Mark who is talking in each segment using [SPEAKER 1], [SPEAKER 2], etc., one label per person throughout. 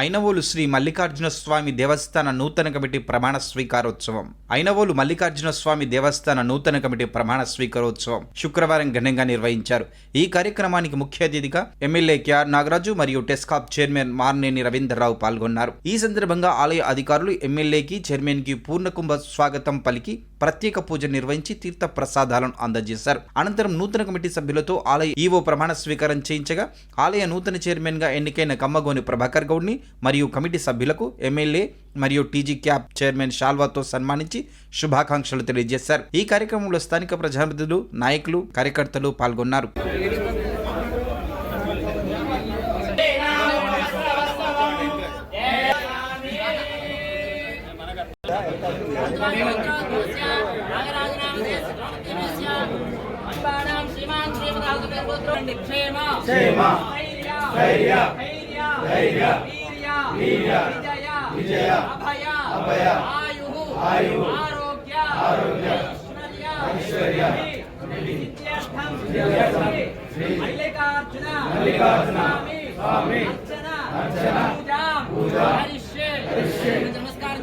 [SPEAKER 1] ఐనవోలు శ్రీ మల్లికార్జున స్వామి దేవస్థాన నూతన కమిటీ ప్రమాణ స్వీకారోత్సవం. ఐనవోలు మల్లికార్జున స్వామి దేవస్థాన నూతన కమిటీ ప్రమాణ స్వీకారోత్సవం శుక్రవారం ఘనంగా నిర్వహించారు. ఈ కార్యక్రమానికి ముఖ్య అతిథిగా ఎమ్మెల్యే కెఆర్ నాగరాజు మరియు టెస్కాప్ చైర్మన్ మార్నేని రవీంద్రరావు పాల్గొన్నారు. ఈ సందర్భంగా ఆలయ అధికారులు ఎమ్మెల్యేకి చైర్మన్కి పూర్ణకుంభ స్వాగతం పలికి ప్రత్యేక పూజ నిర్వహించి తీర్థ ప్రసాదాలను అందజేశారు. అనంతరం నూతన కమిటీ సభ్యులతో ఆలయ ఈవో ప్రమాణ స్వీకారం చేయించగా ఆలయ నూతన చైర్మన్గా ఎన్నికైన కమ్మగోని ప్రభాకర్ గౌడ్ని మరియు కమిటీ సభ్యులకు ఎమ్మెల్యే మరియు టీజీ క్యాప్ చైర్మన్ షాల్వాతో సన్మానించి శుభాకాంక్షలు తెలియజేశారు. ఈ కార్యక్రమంలో స్థానిక ప్రజాప్రతినిధులు నాయకులు కార్యకర్తలు పాల్గొన్నారు.
[SPEAKER 2] క్షేమ ధైర్య. ధైర్య. ధైర్య. వీర్య విజయ అభయ అభయ ఆయు ఆయు ఆరోగ్య ఆరోగ్య ఐశ్వర్య మల్లికార్జున స్వామి అర్చన పూజ పూజ హరిష్యే. హరిష్యే. నమస్కారం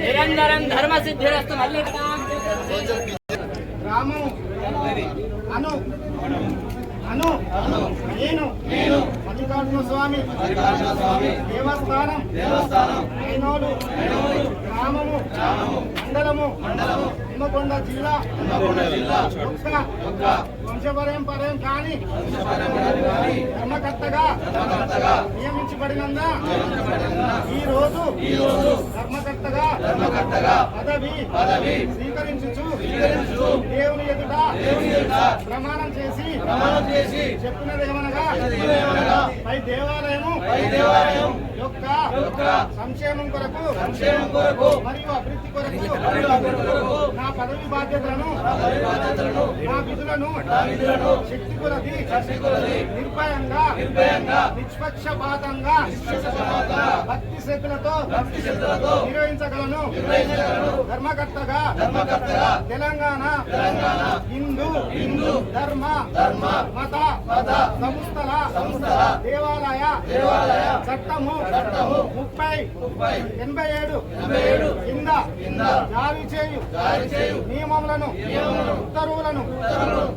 [SPEAKER 2] నిరంతరం ధర్మ సిద్ధిరస్తు మళ్ళీ
[SPEAKER 3] రాము అను అను నేను నేను మల్లికార్జున స్వామి దేవస్థానం దేవస్థానం ఐనోలు గ్రామము మండలము మండలము హన్మకొండ జిల్లా. వంశపరంపరం కాని ధర్మకర్తగా నియమించబడినంద? ఈ రోజు ఈ రోజు ధర్మకర్తగా ధర్మకర్తగా పదవి స్వీకరించు దేవుని ఎదుట ప్రమాణం చేసి ప్రమాణం చేసి చెప్పినదేమనగా పై దేవాలయము దేవాలయం యొక్క సంక్షేమం కొరకు సంక్షేమం కొరకు మరియు అభివృద్ధి కొరకు మరియు అభివృద్ధి కొరకు నా పదవి బాధ్యతలను పదవి బాధ్యతలను నా విధులను నా విధులను శక్తి కొలది శక్తి నిర్భయంగా నిర్భయంగా నిష్పక్షపాతంగా నిష్పక్షపాతంగా భక్తి శ్రద్ధలతో భక్తి శ్రద్ధలతో నిర్వహించగలను ధర్మకర్తగా ధర్మకర్తగా తెలంగాణ తెలంగాణ హిందూ హిందూ ధర్మ ధర్మ మత మత సంస్థల సంస్థల దేవాలయ దేవాలయ చట్టము చట్టము ముప్పై ముప్పై ఎనభై ఏడు ఎనభై ఏడు కింద కింద జారీ చేయు జారీ చేయు నియమములను నియమములను ఉత్తర్వులను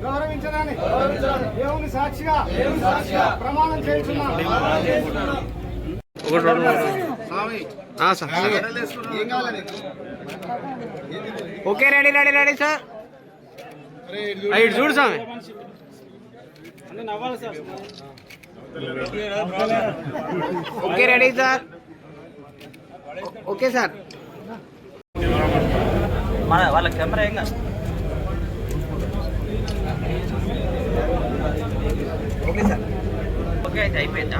[SPEAKER 3] గౌరవించడానికి గౌరవించడానికి దేవుని సాక్షిగా దేవుని సాక్షిగా ప్రమాణం చేస్తున్నాను
[SPEAKER 4] sir. Okay ready ready ready sir. ఇటు చూడు. స్వామి okay ready sir. Okay sir. మన వాళ్ళ కెమెరా ఏం కాదు. Okay sir. ఓకే అయితే అయిపోయిందా?